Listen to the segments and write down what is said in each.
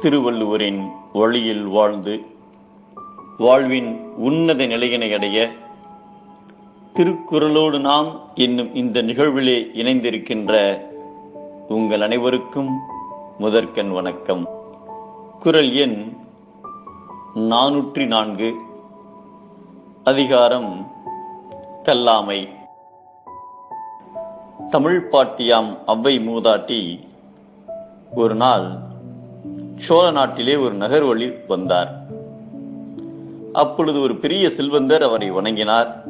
திருவள்ளுவரின் வழியில் வாழ்ந்து வாழ்வின் உன்னத நிலையினை அடைய திருக்குறளோடு நாம் என்னும் இந்த நிகழ்விலே இணைந்திருக்கின்ற உங்கள் அனைவருக்கும் முதற்கண் வணக்கம். குரல் எண் நானூற்றி நான்கு. அதிகாரம் கல்லாமை. தமிழ் பாட்டியாம் அவ்வை மூதாட்டி ஒரு நாள் சோழ நாட்டிலே ஒரு நகர் வழி வந்தார். அப்பொழுது ஒரு பெரிய செல்வந்தர் அவரை வணங்கினார்.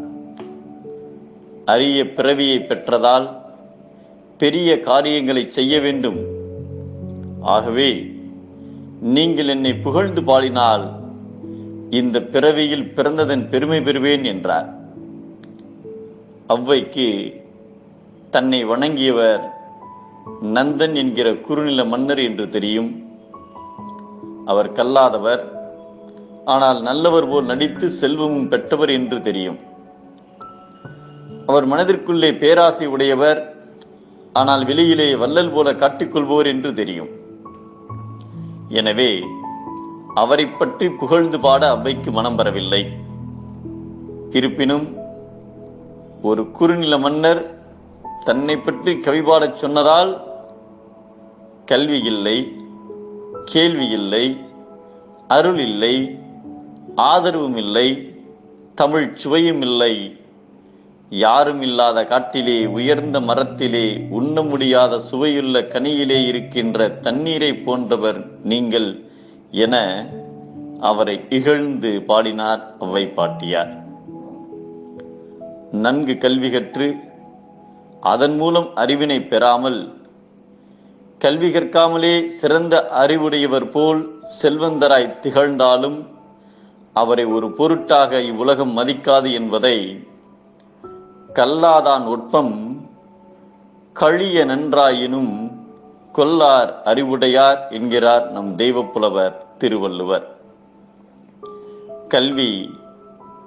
அரிய பிறவியை பெற்றதால் பெரிய காரியங்களை செய்ய வேண்டும். ஆகவே நீங்கள் என்னை புகழ்ந்து பாடினால் இந்த பிறவியில் பிறந்ததன் பெருமை பெறுவேன் என்றார். அவ்வைக்கு தன்னை வணங்கியவர் நந்தன் என்கிற குறுநில மன்னர் என்று தெரியும். அவர் கல்லாதவர். ஆனால் நல்லவர் போல் நடித்து செல்வமும் பெற்றவர் என்று தெரியும். அவர் மனதிற்குள்ளே பேராசை உடையவர். ஆனால் வெளியிலே வள்ளல் போல காட்டிக்கொள்வோர் என்று தெரியும். எனவே அவரை பற்றி புகழ்ந்து பாட அவ்வைக்கு மனம் வரவில்லை. இருப்பினும் ஒரு குறுநில மன்னர் தன்னை பற்றி கவி பாடச் சொன்னதால் கல்வி இல்லை. கேள்வி இல்லை அருள் இல்லை ஆதரவும் இல்லை தமிழ் சுவையும் இல்லை. யாரும் இல்லாத காட்டிலே உயர்ந்த மரத்திலே உண்ண முடியாத சுவையுள்ள கனியிலே இருக்கின்ற தண்ணீரை போன்றவர் நீங்கள் என அவரை இகழ்ந்து பாடினார் அவ்வை பாட்டியார். நன்கு கல்வி கற்று அதன் மூலம் அறிவினை பெறாமல் கல்வி கற்காமலே சிறந்த அறிவுடையவர் போல் செல்வந்தராய் திகழ்ந்தாலும் அவரை ஒரு பொருட்டாக இவ்வுலகம் மதிக்காது என்பதை கல்லாதான் ஒட்பம் கழிய நன்றாயினும் கொல்லார் அறிவுடையார் என்கிறார் நம் தெய்வப்புலவர் திருவள்ளுவர். கல்வி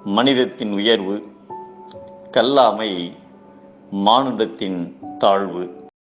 மனிதத்தின் உயர்வு கல்லாமை மானுடத்தின் தாழ்வு.